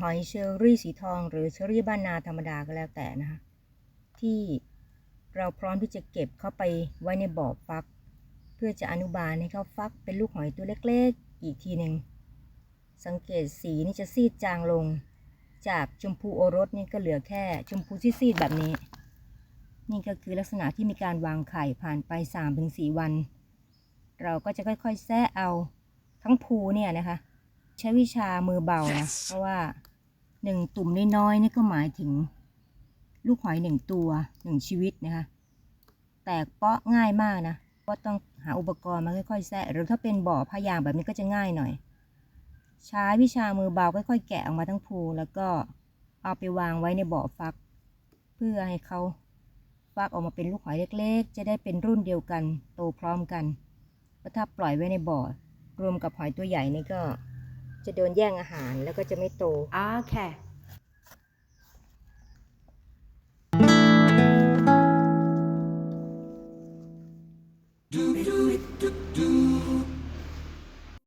หอยเชอรี่สีทอง หรือเชอรี่บ้านนาธรรมดาก็แล้วแต่นะคะที่เราพร้อมที่จะเก็บเข้าไปไว้ในบ่อฟัก เพื่อจะอนุบาลให้เขาฟักเป็นลูกหอยตัวเล็กๆ อีกทีหนึ่งสังเกตสีนี่จะซีดจางลง จากชมพูโอรสนี่ก็เหลือแค่ชมพูซีดๆแบบนี้ นี่ก็คือลักษณะที่มีการวางไข่ผ่านไป 3-4 วัน เราก็จะค่อยๆ แซะเอาทั้งภูเนี่ยนะคะ ใช้วิชามือเบานะเพราะว่าหนึ่งตุ่มน้อยๆนี่ก็หมายถึง ลูกหอยหนึ่งตัวหนึ่งชีวิตนะคะ แตกเปาะง่ายมากนะก็ต้องหาอุปกรณ์มาค่อยๆแซะหรือถ้าเป็นบ่อพายางแบบนี้ก็จะง่ายหน่อย ใช้วิชามือเบาค่อยๆแกะออกมาทั้งภูแล้วก็เอาไปวางไว้ในบ่อฟัก เพื่อให้เขาฟักออกมาเป็นลูกหอยเล็กๆ จะได้เป็นรุ่นเดียวกันโตพร้อมกันเพราะถ้าปล่อยไว้ในบ่อ รวมกับหอยตัวใหญ่นี่ก็ จะโดนแย่งอาหารแล้วก็จะไม่โต Okay. ดูดูดู